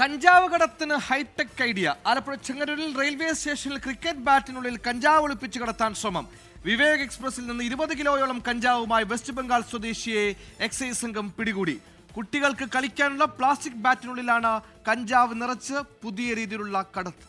കഞ്ചാവ് കടത്തിന് hi tech idea. Alappuzha ചെങ്ങന്നൂരിൽ റെയിൽവേ സ്റ്റേഷനിൽ ക്രിക്കറ്റ് ബാറ്റിനുള്ളിൽ കഞ്ചാവ് ഒളിപ്പിച്ച് കടത്താൻ ശ്രമം. വിവേക് എക്സ്പ്രസിൽ നിന്ന് ഇരുപത് കിലോയോളം കഞ്ചാവുമായി വെസ്റ്റ് ബംഗാൾ സ്വദേശിയെ എക്സൈസ് സംഘം പിടികൂടി. കുട്ടികൾക്ക് കളിക്കാനുള്ള പ്ലാസ്റ്റിക് ബാറ്റിനുള്ളിലാണ് കഞ്ചാവ് നിറച്ച് പുതിയ രീതിയിലുള്ള കടത്ത്.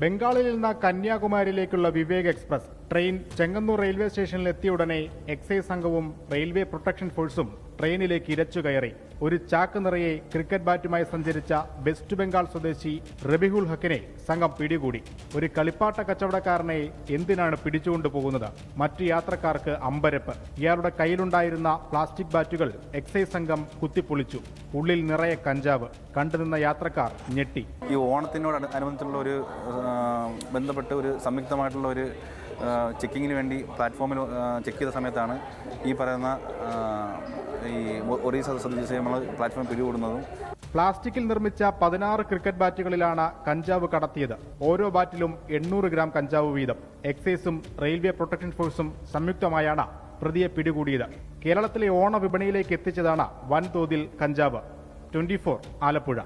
ബംഗാളിൽ നിന്ന് കന്യാകുമാരിയിലേക്കുള്ള Vivek express train Chengannur railway സ്റ്റേഷനിൽ എത്തിയ ഉടനെ എക്സൈസ് സംഘവും റെയിൽവേ പ്രൊട്ടക്ഷൻ ഫോഴ്സും ട്രെയിനിലേക്ക് ഇരച്ചു കയറി. ഒരു ചാക്ക് നിറയെ ക്രിക്കറ്റ് ബാറ്റുമായി സഞ്ചരിച്ച വെസ്റ്റ് ബംഗാൾ സ്വദേശി റബിഹുൽ ഹക്കിനെ സംഘം പിടികൂടി. ഒരു കളിപ്പാട്ട കച്ചവടക്കാരനെ എന്തിനാണ് പിടിച്ചുകൊണ്ടുപോകുന്നത് മറ്റു യാത്രക്കാർക്ക് അമ്പരപ്പ്. ഇയാളുടെ കയ്യിലുണ്ടായിരുന്ന പ്ലാസ്റ്റിക് ബാറ്റുകൾ എക്സൈസ് സംഘം കുത്തിപ്പൊളിച്ചു. ഉള്ളിൽ നിറയെ കഞ്ചാവ്. കണ്ടുനിന്ന യാത്രക്കാർ ഞെട്ടി. ഈ ഓണത്തിനോട് അനുബന്ധിച്ചുള്ള ഒരു ബന്ധപ്പെട്ട് ഒരു സംയുക്തമായിട്ടുള്ള ഒരു ചെക്കിങ്ങിന് വേണ്ടി പ്ലാറ്റ്ഫോമിൽ ചെക്ക് ചെയ്ത സമയത്താണ് ഈ പറയുന്ന ഈ ഒറീസ സ്വദേശി നമ്മൾ പ്ലാറ്റ്ഫോം പിടികൂടുന്നതും. പ്ലാസ്റ്റിക്കിൽ നിർമ്മിച്ച പതിനാറ് ക്രിക്കറ്റ് ബാറ്റുകളിലാണ് കഞ്ചാവ് കടത്തിയത്. ഓരോ ബാറ്റിലും എണ്ണൂറ് ഗ്രാം കഞ്ചാവ് വീതം. എക്സൈസും റെയിൽവേ പ്രൊട്ടക്ഷൻ ഫോഴ്സും സംയുക്തമായാണ് പ്രതിയെ പിടികൂടിയത്. കേരളത്തിലെ ഓണ വിപണിയിലേക്ക് എത്തിച്ചതാണ് വൻതോതിൽ കഞ്ചാവ്. ട്വന്റി ആലപ്പുഴ.